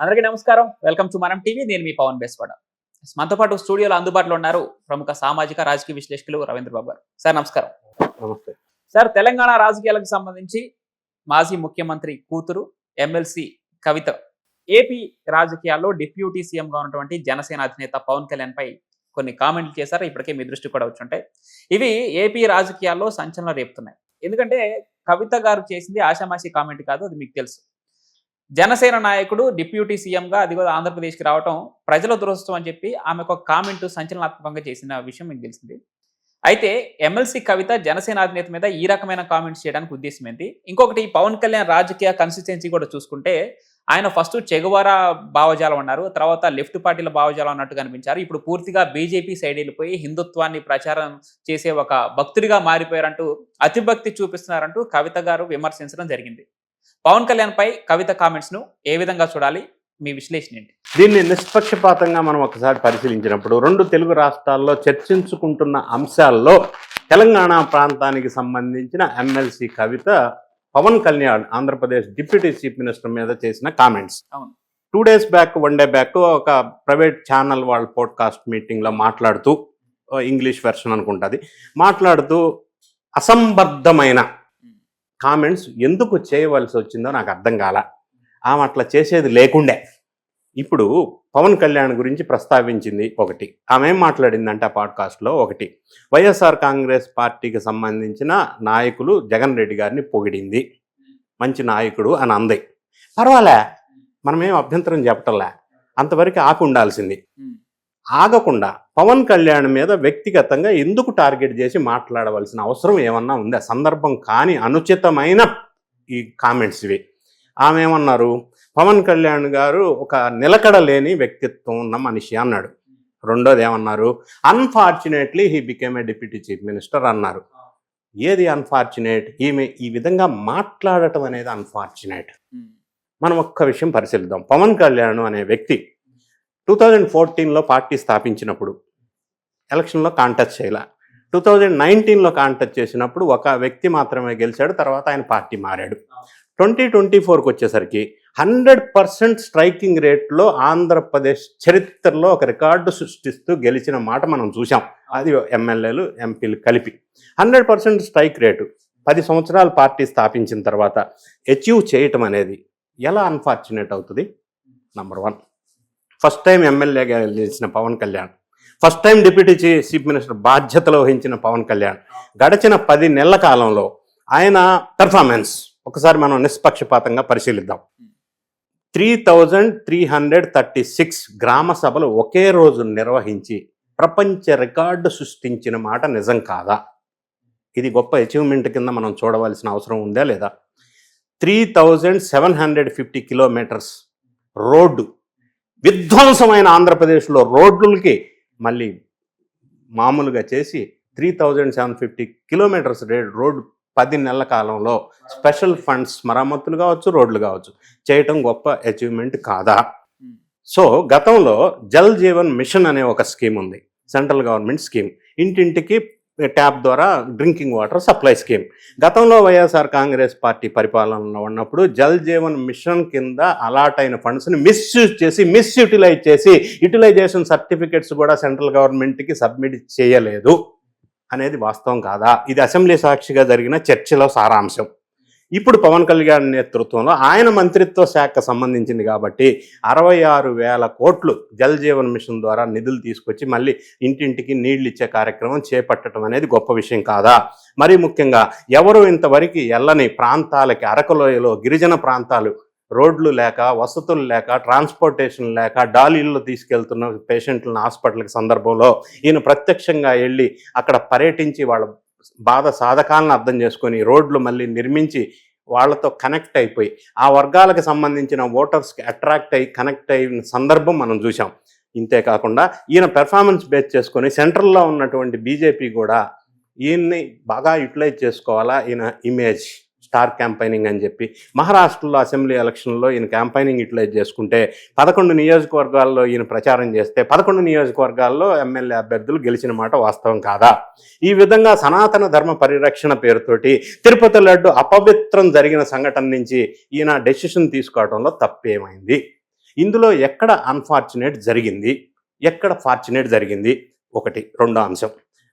అందరికీ నమస్కారం. Welcome to Manam TV. నేను మీ పవన్ బేస్వాడ. మనతో పాటు స్టూడియోలో అందుబాటులో ఉన్నారు ప్రముఖ సామాజిక రాజకీయ విశ్లేషకులు రవీంద్ర బాబు గారు. సార్ నమస్కారం. నమస్తే. సార్ తెలంగాణ రాజకీయాలకు సంబంధించి మాజీ ముఖ్యమంత్రి కూతురు ఎమ్మెల్సీ కవిత ఏపీ రాజకీయాల్లో డిప్యూటీ సీఎంగా ఉన్నటువంటి జనసేన అధినేత పవన్ కళ్యాణ్ పై కొన్ని కామెంట్లు చేశారు. ఇప్పటికే మీ దృష్టి కూడా వచ్చుంటాయి ఇవి ఏపీ రాజకీయాల్లో సంచలనం రేపుతున్నాయి. ఎందుకంటే కవిత గారు చేసింది ఆషామాషి కామెంట్ కాదు అది మీకు తెలుసు. జనసేన నాయకుడు డిప్యూటీ సీఎంగా అది కూడా ఆంధ్రప్రదేశ్కి రావటం ప్రజల దురదృష్టం అని చెప్పి ఆమె ఒక కామెంట్ సంచలనాత్మకంగా చేసిన విషయం మీకు తెలిసింది. అయితే ఎమ్మెల్సీ కవిత జనసేన అధినేత మీద ఈ రకమైన కామెంట్స్ చేయడానికి ఉద్దేశం ఏంటి? ఇంకొకటి పవన్ కళ్యాణ్ రాజకీయ కన్సిస్టెన్సీ కూడా చూసుకుంటే ఆయన ఫస్ట్ చెగువారా భావజాలం అన్నారు తర్వాత లెఫ్ట్ పార్టీల భావజాలం అన్నట్టు కనిపించారు. ఇప్పుడు పూర్తిగా బీజేపీ సైడ్ వెళ్ళిపోయి హిందుత్వాన్ని ప్రచారం చేసే ఒక భక్తుడిగా మారిపోయారంటూ అతిభక్తి చూపిస్తున్నారంటూ కవిత గారు విమర్శించడం జరిగింది. పవన్ కళ్యాణ్ పై కవిత కామెంట్స్ను ఏ విధంగా చూడాలి? మీ విశ్లేషణ ఏంటి దీన్ని నిష్పక్షపాతంగా మనం ఒకసారి పరిశీలించినప్పుడు రెండు తెలుగు రాష్ట్రాల్లో చర్చించుకుంటున్న అంశాల్లో తెలంగాణ ప్రాంతానికి సంబంధించిన MLC Kavitha Pawan Kalyan Andhra Pradesh deputy chief minister మీద చేసిన comments. Two days back one day back ఒక ప్రైవేట్ ఛానల్ వాళ్ళ పోడ్కాస్ట్ మీటింగ్లో మాట్లాడుతూ ఇంగ్లీష్ వెర్షన్ అనుకుంటుంది మాట్లాడుతూ అసంబద్ధమైన కామెంట్స్ ఎందుకు చేయవలసి వచ్చిందో నాకు అర్థం కాల. ఆమె అట్లా చేసేది లేకుండే. ఇప్పుడు పవన్ కళ్యాణ్ గురించి ప్రస్తావించింది ఒకటి. ఆమె ఏం మాట్లాడిందంటే ఆ పాడ్కాస్ట్లో? ఒకటి. వైఎస్ఆర్ కాంగ్రెస్ పార్టీకి సంబంధించిన నాయకులు జగన్ రెడ్డి గారిని పొగిడింది. మంచి నాయకుడు అని అంది. పర్వాలే మనమేం అభ్యంతరం చెప్పటంలే. అంతవరకు ఆకు ఉండాల్సింది ఆగకుండా పవన్ కళ్యాణ్ మీద వ్యక్తిగతంగా ఎందుకు టార్గెట్ చేసి మాట్లాడవలసిన అవసరం ఏమన్నా ఉందా? సందర్భం కాని అనుచితమైన ఈ కామెంట్స్ ఇవి. ఆమె ఏమన్నారు? పవన్ కళ్యాణ్ గారు ఒక నిలకడ లేని వ్యక్తిత్వం ఉన్న మనిషి అన్నాడు. రెండోది ఏమన్నారు? Unfortunately he became a deputy chief minister అన్నారు. ఏది అన్ఫార్చునేట్ ఈమె ఈ విధంగా మాట్లాడటం అనేది అన్ఫార్చునేట్ మనం ఒక్క విషయం పరిశీలిద్దాం. పవన్ కళ్యాణ్ అనే వ్యక్తి టూ థౌజండ్ ఫోర్టీన్లో పార్టీ స్థాపించినప్పుడు ఎలక్షన్లో కాంటెస్ట్ చేయాల. టూ థౌజండ్ నైన్టీన్లో కాంటెస్ట్ చేసినప్పుడు ఒక వ్యక్తి మాత్రమే గెలిచాడు తర్వాత ఆయన పార్టీ మారాడు. ట్వంటీ ట్వంటీ ఫోర్కి వచ్చేసరికి హండ్రెడ్ పర్సెంట్ స్ట్రైకింగ్ రేట్లో ఆంధ్రప్రదేశ్ చరిత్రలో ఒక రికార్డు సృష్టిస్తూ గెలిచిన మాట మనం చూసాం అది ఎమ్మెల్యేలు ఎంపీలు కలిపి. హండ్రెడ్ పర్సెంట్ స్ట్రైక్ రేటు పది సంవత్సరాలు పార్టీ స్థాపించిన తర్వాత అచీవ్ చేయటం అనేది ఎలా అన్ఫార్చునేట్ అవుతుంది? Number one. ఫస్ట్ టైం ఎమ్మెల్యేగా గెలిచిన Pavan Kalyan first time deputy chief minister బాధ్యతలు వహించిన పవన్ కళ్యాణ్. గడిచిన పది నెలల కాలంలో ఆయన పెర్ఫార్మెన్స్ ఒకసారి మనం నిష్పక్షపాతంగా పరిశీలిద్దాం. Three thousand three hundred thirty six గ్రామ సభలు ఒకే రోజు నిర్వహించి ప్రపంచ రికార్డు సృష్టించిన మాట నిజం కాదా? ఇది గొప్ప అచీవ్మెంట్ కింద మనం చూడవలసిన అవసరం ఉందా లేదా? Three thousand seven hundred fifty kilometres road విధ్వంసమైన ఆంధ్రప్రదేశ్లో రోడ్లకి మళ్ళీ మామూలుగా చేసి three thousand seven fifty kilometres road పది నెలల కాలంలో స్పెషల్ ఫండ్స్ మరమ్మతులు కావచ్చు రోడ్లు కావచ్చు. చేయటం గొప్ప అచీవ్మెంట్ కాదా? సో గతంలో జల్ జీవన్ మిషన్ అనే ఒక స్కీమ్ ఉంది. Central government scheme. ఇంటింటికి ట్యాప్ ద్వారా డ్రింకింగ్ వాటర్ సప్లై స్కీమ్. గతంలో వైఎస్ఆర్ కాంగ్రెస్ పార్టీ పరిపాలనలో ఉన్నప్పుడు జల్ జీవన్ మిషన్ కింద అలాట్ అయిన ఫండ్స్ని మిస్యూజ్ చేసి మిస్యూటిలైజ్ చేసి యూటిలైజేషన్ సర్టిఫికెట్స్ కూడా సెంట్రల్ గవర్నమెంట్కి సబ్మిట్ చేయలేదు. అనేది వాస్తవం కాదా? ఇది అసెంబ్లీ సాక్షిగా జరిగిన చర్చలో సారాంశం. ఇప్పుడు పవన్ కళ్యాణ్ నేతృత్వంలో ఆయన మంత్రిత్వ శాఖ సంబంధించింది కాబట్టి అరవై ఆరు వేల కోట్లు జల్ జీవన్ మిషన్ ద్వారా నిధులు తీసుకొచ్చి మళ్ళీ ఇంటింటికి నీళ్ళు ఇచ్చే కార్యక్రమం చేపట్టడం అనేది గొప్ప విషయం కాదా? మరీ ముఖ్యంగా ఎవరు ఇంతవరకు ఎల్లని ప్రాంతాలకి అరకలోయలో గిరిజన ప్రాంతాలు రోడ్లు లేక వసతులు లేక ట్రాన్స్పోర్టేషన్ లేక డాలీల్లో తీసుకెళ్తున్న పేషెంట్లను హాస్పిటల్కి సందర్భంలో ఈయన ప్రత్యక్షంగా వెళ్ళి అక్కడ పర్యటించి వాళ్ళ బాధ సాధకాలను అర్థం చేసుకొని రోడ్లు మళ్ళీ నిర్మించి వాళ్ళతో కనెక్ట్ అయిపోయి ఆ వర్గాలకు సంబంధించిన ఓటర్స్కి అట్రాక్ట్ అయ్యి కనెక్ట్ అయిన సందర్భం మనం చూసాం ఇంతే కాకుండా ఈయన పెర్ఫార్మెన్స్ బేస్ చేసుకొని సెంట్రల్లో ఉన్నటువంటి బీజేపీ కూడా ఈయన్ని బాగా యూటిలైజ్ చేసుకోవాలా ఈయన ఇమేజ్? స్టార్ క్యాంపైనింగ్ అని చెప్పి మహారాష్ట్రలో అసెంబ్లీ ఎలక్షన్లో ఈయన క్యాంపైనింగ్ యూటిలైజ్ చేసుకుంటే పదకొండు నియోజకవర్గాల్లో ఈయన ప్రచారం చేస్తే పదకొండు నియోజకవర్గాల్లో ఎమ్మెల్యే అభ్యర్థులు గెలిచిన మాట వాస్తవం కాదా? ఈ విధంగా సనాతన ధర్మ పరిరక్షణ పేరుతోటి తిరుపతి లడ్డు అపవిత్రం జరిగిన సంఘటన నుంచి ఈయన డెసిషన్ తీసుకోవడంలో తప్పేమైంది? ఇందులో ఎక్కడ అన్ఫార్చునేట్ జరిగింది? ఎక్కడ ఫార్చునేట్ జరిగింది? ఒకటి రెండో అంశం.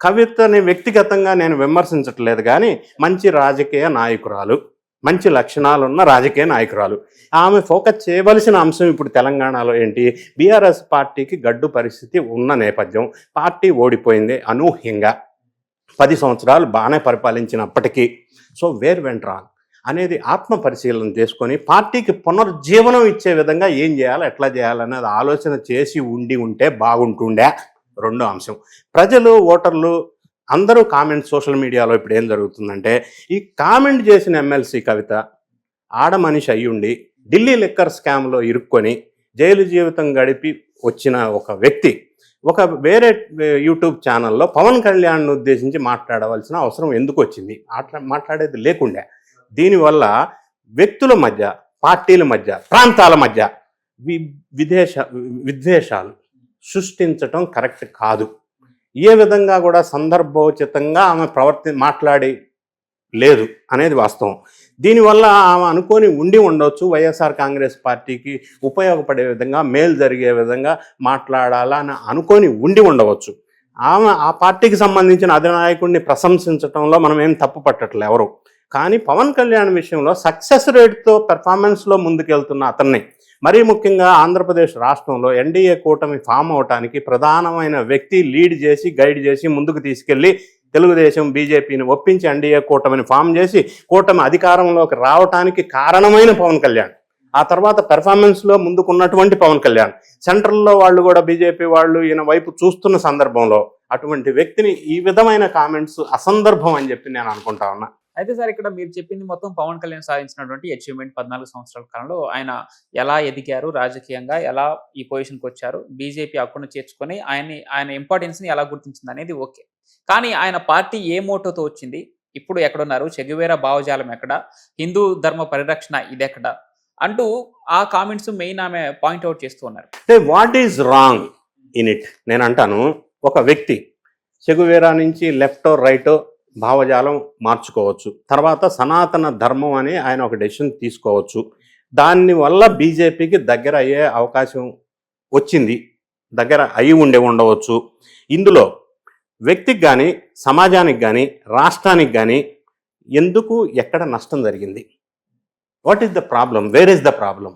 కవితని వ్యక్తిగతంగా నేను విమర్శించట్లేదు కానీ మంచి రాజకీయ నాయకురాలు మంచి లక్షణాలున్న రాజకీయ నాయకురాలు. ఆమె ఫోకస్ చేయవలసిన అంశం ఇప్పుడు తెలంగాణలో ఏంటి? బీఆర్ఎస్ పార్టీకి గడ్డు పరిస్థితి ఉన్న నేపథ్యం. పార్టీ ఓడిపోయింది అనూహ్యంగా. పది సంవత్సరాలు బాగానే పరిపాలించినప్పటికీ. సో వేర్ వెంట్ రాంగ్ అనేది ఆత్మ పరిశీలన చేసుకొని పార్టీకి పునర్జీవనం ఇచ్చే విధంగా ఏం చేయాలి ఎట్లా చేయాలనేది ఆలోచన చేసి ఉండి ఉంటే బాగుంటుండే. రెండో అంశం. ప్రజలు ఓటర్లు అందరూ కామెంట్ సోషల్ మీడియాలో ఇప్పుడు ఏం జరుగుతుందంటే ఈ కామెంట్ చేసిన ఎమ్మెల్సీ కవిత ఆడ మనిషి అయ్యుండి ఢిల్లీ లిక్కర్ స్కామ్లో ఇరుక్కొని జైలు జీవితం గడిపి వచ్చిన ఒక వ్యక్తి ఒక వేరే యూట్యూబ్ ఛానల్లో పవన్ కళ్యాణ్ను ఉద్దేశించి మాట్లాడవలసిన అవసరం ఎందుకు వచ్చింది మాట్లాడేది లేకుండే. దీనివల్ల వ్యక్తుల మధ్య పార్టీల మధ్య ప్రాంతాల మధ్య వి విదేశ విద్వేషాలు సృష్టించటం కరెక్ట్ కాదు. ఏ విధంగా కూడా సందర్భోచితంగా ఆమె ప్రవర్తి మాట్లాడి లేదు అనేది వాస్తవం. దీనివల్ల ఆమె అనుకొని ఉండి ఉండొచ్చు. వైఎస్ఆర్ కాంగ్రెస్ పార్టీకి ఉపయోగపడే విధంగా మేలు జరిగే విధంగా మాట్లాడాలా అని అనుకొని ఉండి ఉండవచ్చు. ఆమె ఆ పార్టీకి సంబంధించిన అధినాయకుడిని ప్రశంసించడంలో మనం ఏం తప్పు పట్టట్లే ఎవరు. కానీ పవన్ కళ్యాణ్ విషయంలో సక్సెస్ రేట్తో పెర్ఫార్మెన్స్లో ముందుకెళ్తున్న అతన్ని మరీ ముఖ్యంగా ఆంధ్రప్రదేశ్ రాష్ట్రంలో ఎన్డీఏ కూటమి ఫామ్ అవటానికి ప్రధానమైన వ్యక్తి లీడ్ చేసి గైడ్ చేసి ముందుకు తీసుకెళ్ళి తెలుగుదేశం బీజేపీని ఒప్పించి ఎన్డీఏ కూటమిని ఫామ్ చేసి కూటమి అధికారంలోకి రావటానికి కారణమైన పవన్ కళ్యాణ్. ఆ తర్వాత పెర్ఫార్మెన్స్లో ముందుకున్నటువంటి పవన్ కళ్యాణ్. సెంట్రల్లో వాళ్ళు కూడా బీజేపీ వాళ్ళు ఈయన వైపు చూస్తున్న సందర్భంలో అటువంటి వ్యక్తిని ఈ విధమైన కామెంట్స్ అసందర్భం అని చెప్పి నేను అనుకుంటా ఉన్నా. అయితే సార్ ఇక్కడ మీరు చెప్పింది మొత్తం పవన్ కళ్యాణ్ సాధించినటువంటి అచీవ్మెంట్ పద్నాలుగు సంవత్సరాల కాలంలో ఆయన ఎలా ఎదిగారు రాజకీయంగా ఎలా ఈ పొజిషన్కి వచ్చారు బీజేపీ అక్కును చేర్చుకొని ఆయన్ని ఆయన ఇంపార్టెన్స్ని ఎలా గుర్తించింది అనేది ఓకే. కానీ ఆయన పార్టీ ఏ మోటోతో వచ్చింది? ఇప్పుడు ఎక్కడున్నారు? చెగువేరా భావజాలం ఎక్కడ? హిందూ ధర్మ పరిరక్షణ ఇదెక్కడ? అంటూ ఆ కామెంట్స్ మెయిన్ ఆమె పాయింట్అవుట్ చేస్తూ ఉన్నారు. అంటే what is wrong in it నేను అంటాను ఒక వ్యక్తి చెగువేరా నుంచి లెఫ్టో రైటో భావజాలం మార్చుకోవచ్చు. తర్వాత సనాతన ధర్మం అని ఆయన ఒక డెసిషన్ తీసుకోవచ్చు. దాని వల్ల బీజేపీకి దగ్గర అయ్యే అవకాశం వచ్చింది. దగ్గర అయి ఉండే ఉండవచ్చు. ఇందులో వ్యక్తికి కానీ సమాజానికి కానీ రాష్ట్రానికి కానీ ఎందుకు ఎక్కడ నష్టం జరిగింది? What is the problem where is the problem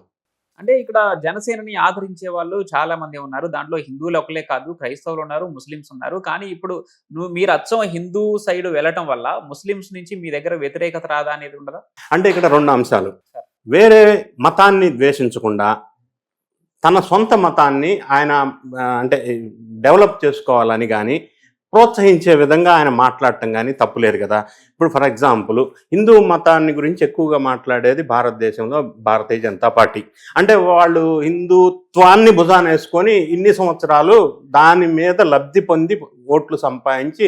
అంటే ఇక్కడ జనసేనని ఆదరించే వాళ్ళు చాలా మంది ఉన్నారు. దాంట్లో హిందువులు ఒకలే కాదు క్రైస్తవులు ఉన్నారు ముస్లిమ్స్ ఉన్నారు. కానీ ఇప్పుడు నువ్వు మీరు అచ్చం హిందూ సైడ్ వెళ్ళటం వల్ల ముస్లిమ్స్ నుంచి మీ దగ్గర వ్యతిరేకత రాదా అనేది ఉండదా? అంటే ఇక్కడ రెండు అంశాలు. వేరే మతాన్ని ద్వేషించకుండా తన సొంత మతాన్ని ఆయన అంటే డెవలప్ చేసుకోవాలని కానీ ప్రోత్సహించే విధంగా ఆయన మాట్లాడటం కానీ తప్పులేదు కదా. ఇప్పుడు ఫర్ ఎగ్జాంపుల్ హిందూ మతాన్ని గురించి ఎక్కువగా మాట్లాడేది భారతదేశంలో భారతీయ జనతా పార్టీ. అంటే వాళ్ళు హిందుత్వాన్ని భుజాన వేసుకొని ఇన్ని సంవత్సరాలు దాని మీద లబ్ధి పొంది ఓట్లు సంపాదించి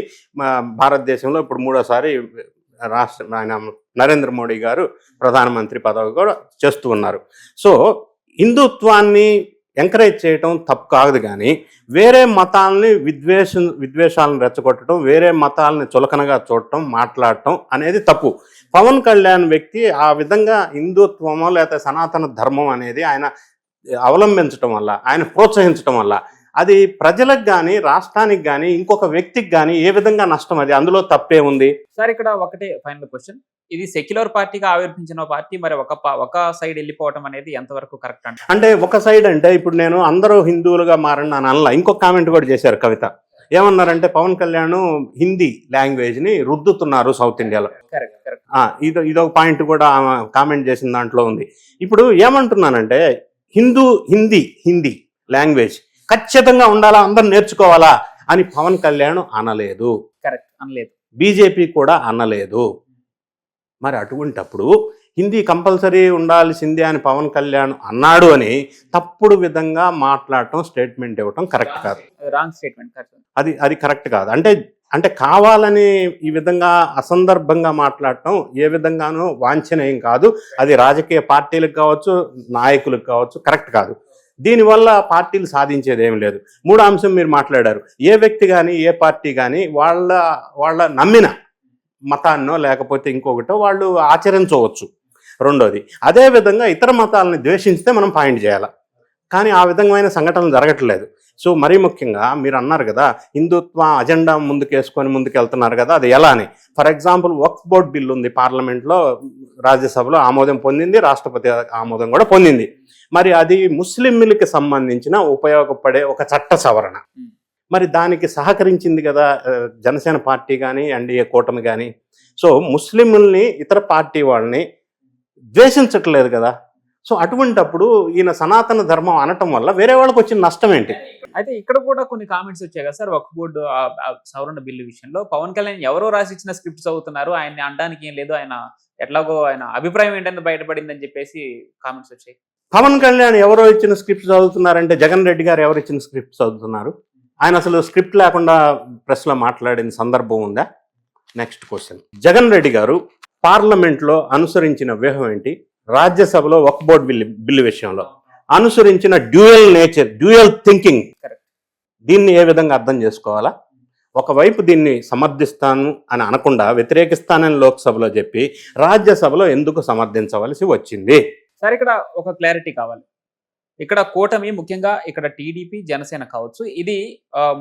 భారతదేశంలో ఇప్పుడు మూడోసారి రాష్ట్ర ఆయన నరేంద్ర మోడీ గారు ప్రధానమంత్రి పదవి కూడా చేస్తూ ఉన్నారు. సో హిందుత్వాన్ని ఎంకరేజ్ చేయటం తప్పు కాదు కానీ వేరే మతాలని విద్వేష విద్వేషాలను రెచ్చగొట్టడం వేరే మతాలని చులకనగా చూడటం మాట్లాడటం అనేది తప్పు. పవన్ కళ్యాణ్ వ్యక్తి ఆ విధంగా హిందుత్వమో లేకపోతే సనాతన ధర్మం అనేది ఆయన అవలంబించటం వల్ల ఆయన ప్రోత్సహించటం వల్ల అది ప్రజలకు కానీ రాష్ట్రానికి కానీ ఇంకొక వ్యక్తికి కానీ ఏ విధంగా నష్టం అది? అందులో తప్పే ఉంది సార్ ఇక్కడ ఒకటే ఫైనల్ క్వశ్చన్. ఇది సెక్యులర్ పార్టీగా ఆవిర్భించిన పార్టీ. మరి ఒక ఒక సైడ్ వెళ్ళిపోవటం అనేది ఎంతవరకు కరెక్ట్ అంటే అంటే ఒక సైడ్ అంటే ఇప్పుడు నేను అందరూ హిందువులుగా మారని అని అనలా ఇంకొక కామెంట్ కూడా చేశారు కవిత. ఏమన్నారంటే పవన్ కళ్యాణ్ హిందీ లాంగ్వేజ్ని రుద్దుతున్నారు సౌత్ ఇండియాలో కరెక్ట్ కరెక్ట్ ఆ, ఇదో ఇదొక పాయింట్ కూడా కామెంట్ చేసిన దాంట్లో ఉంది. ఇప్పుడు ఏమంటున్నానంటే హిందూ హిందీ హిందీ లాంగ్వేజ్ ఖచ్చితంగా ఉండాలా? అందరు నేర్చుకోవాలా? అని పవన్ కళ్యాణ్ అనలేదు. కరెక్ట్ అనలేదు. బీజేపీ కూడా అనలేదు. మరి అటువంటప్పుడు హిందీ కంపల్సరీ ఉండాల్సిందే అని పవన్ కళ్యాణ్ అన్నాడు అని తప్పుడు విధంగా మాట్లాడటం స్టేట్మెంట్ ఇవ్వటం కరెక్ట్ కాదు. రాంగ్ స్టేట్మెంట్ అది అది కరెక్ట్ కాదు. అంటే అంటే కావాలని ఈ విధంగా అసందర్భంగా మాట్లాడటం ఏ విధంగానూ వాంఛనీయం కాదు. అది రాజకీయ పార్టీలకు కావచ్చు నాయకులకు కావచ్చు కరెక్ట్ కాదు. దీనివల్ల పార్టీలు సాధించేది ఏం లేదు. మూడో అంశం మీరు మాట్లాడారు. ఏ వ్యక్తి కానీ ఏ పార్టీ కానీ వాళ్ళ వాళ్ళ నమ్మిన మతాన్నో లేకపోతే ఇంకొకటో వాళ్ళు ఆచరించవచ్చు. రెండోది అదే విధంగా ఇతర మతాలని ద్వేషించితే మనం పాయింట్ చేయాలి. కానీ ఆ విధమైన సంఘటనలు జరగట్లేదు. సో మరీ ముఖ్యంగా మీరు అన్నారు కదా హిందుత్వ అజెండా ముందుకేసుకొని ముందుకు వెళ్తున్నారు కదా అది ఎలా అని. For example Waqf board bill ఉంది పార్లమెంట్లో రాజ్యసభలో ఆమోదం పొందింది రాష్ట్రపతి ఆమోదం కూడా పొందింది. మరి అది ముస్లింలకి సంబంధించిన ఉపయోగపడే ఒక చట్ట సవరణ. మరి దానికి సహకరించింది కదా జనసేన పార్టీ కానీ ఎన్డీఏ కూటమి కానీ సో ముస్లింల్ని ఇతర పార్టీ వాళ్ళని ద్వేషించట్లేదు కదా. సో అటువంటప్పుడు ఈయన సనాతన ధర్మం అనటం వల్ల వేరే వాళ్ళకి వచ్చిన నష్టం ఏంటి? అయితే ఇక్కడ కూడా కొన్ని కామెంట్స్ వచ్చాయి కదా సార్. వక్ఫ్ బోర్డు సవరణ బిల్లు విషయంలో. పవన్ కళ్యాణ్ ఎవరో రాసి ఇచ్చిన స్క్రిప్ట్ చదువుతున్నారు. ఆయన్ని అనడానికి ఏం లేదు. ఆయన ఎట్లాగో ఆయన అభిప్రాయం ఏంటని బయటపడిందని చెప్పేసి కామెంట్స్ వచ్చాయి. పవన్ కళ్యాణ్ ఎవరో ఇచ్చిన స్క్రిప్ట్ చదువుతున్నారంటే జగన్ రెడ్డి గారు ఎవరు ఇచ్చిన స్క్రిప్ట్ చదువుతున్నారు? ఆయన అసలు స్క్రిప్ట్ లేకుండా ప్రెస్లో మాట్లాడిన సందర్భం ఉందా? Next question. జగన్ రెడ్డి గారు పార్లమెంట్లో అనుసరించిన వ్యూహం ఏంటి? రాజ్యసభలో ఒక బోర్డు బిల్లు బిల్లు విషయంలో అనుసరించిన డ్యూయల్ నేచర్ డ్యూయల్ థింకింగ్. దీన్ని ఏ విధంగా అర్థం చేసుకోవాలా? ఒకవైపు దీన్ని సమర్థిస్తాను అని అనకుండా వ్యతిరేకిస్తానని లోక్సభలో చెప్పి రాజ్యసభలో ఎందుకు సమర్థించవలసి వచ్చింది? సార్ ఇక్కడ ఒక క్లారిటీ కావాలి. ఇక్కడ కూటమి ముఖ్యంగా ఇక్కడ టీడీపీ జనసేన కావచ్చు. ఇది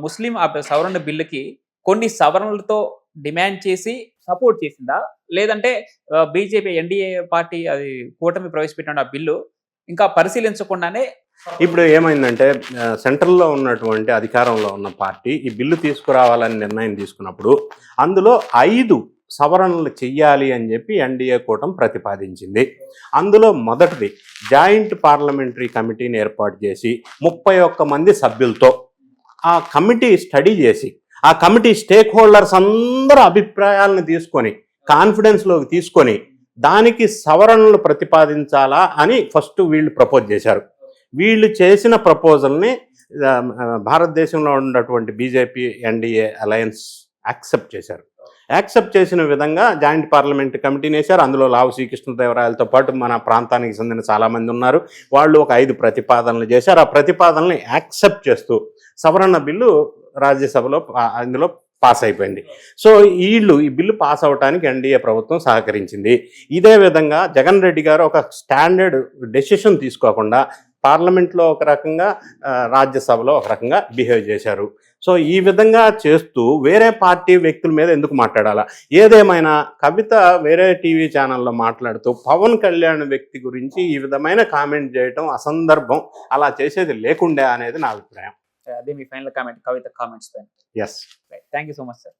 ముస్లిం సవరణ బిల్లుకి కొన్ని సవరణలతో డిమాండ్ చేసి సపోర్ట్ చేసిందా? లేదంటే బీజేపీ ఎన్డీఏ పార్టీ అది కూటమి ప్రవేశపెట్టిన ఆ బిల్లు ఇంకా పరిశీలించకుండానే ఇప్పుడు ఏమైందంటే సెంట్రల్లో ఉన్నటువంటి అధికారంలో ఉన్న పార్టీ ఈ బిల్లు తీసుకురావాలని నిర్ణయం తీసుకున్నప్పుడు అందులో ఐదు సవరణలు చెయ్యాలి అని చెప్పి ఎన్డీఏ కూటమి ప్రతిపాదించింది. అందులో మొదటిది జాయింట్ పార్లమెంటరీ కమిటీని ఏర్పాటు చేసి ముప్పై ఒక్క మంది సభ్యులతో ఆ కమిటీ స్టడీ చేసి ఆ కమిటీ స్టేక్ హోల్డర్స్ అందరూ అభిప్రాయాలను తీసుకొని కాన్ఫిడెన్స్లోకి తీసుకొని దానికి సవరణలు ప్రతిపాదించాలా అని ఫస్ట్ వీళ్ళు ప్రపోజ్ చేశారు. వీళ్ళు చేసిన ప్రపోజల్ని భారతదేశంలో ఉన్నటువంటి బీజేపీ ఎన్డీఏ అలయన్స్ యాక్సెప్ట్ చేశారు. యాక్సెప్ట్ చేసిన విధంగా జాయింట్ పార్లమెంట్ కమిటీని వేశారు అందులో లావు శ్రీకృష్ణదేవరాయలతో పాటు మన ప్రాంతానికి చెందిన చాలామంది ఉన్నారు. వాళ్ళు ఒక ఐదు ప్రతిపాదనలు చేశారు. ఆ ప్రతిపాదనల్ని యాక్సెప్ట్ చేస్తూ సవరణ బిల్లు రాజ్యసభలో అందులో పాస్ అయిపోయింది. సో వీళ్ళు ఈ బిల్లు పాస్ అవడానికి ఎన్డీఏ ప్రభుత్వం సహకరించింది. ఇదే విధంగా జగన్ రెడ్డి గారు ఒక స్టాండర్డ్ డెసిషన్ తీసుకోకుండా పార్లమెంట్లో ఒక రకంగా రాజ్యసభలో ఒక రకంగా బిహేవ్ చేశారు. సో ఈ విధంగా చేస్తూ వేరే పార్టీ వ్యక్తుల మీద ఎందుకు మాట్లాడాలా? ఏదేమైనా కవిత వేరే టీవీ ఛానల్లో మాట్లాడుతూ పవన్ కళ్యాణ్ వ్యక్తి గురించి ఈ విధమైన కామెంట్ చేయటం అసందర్భం అలా చేసేది లేకుండే అనేది నా అభిప్రాయం. అదే మీ ఫైనల్ కామెంట్ కవిత కామెంట్స్ పైన. Yes thank you so much sir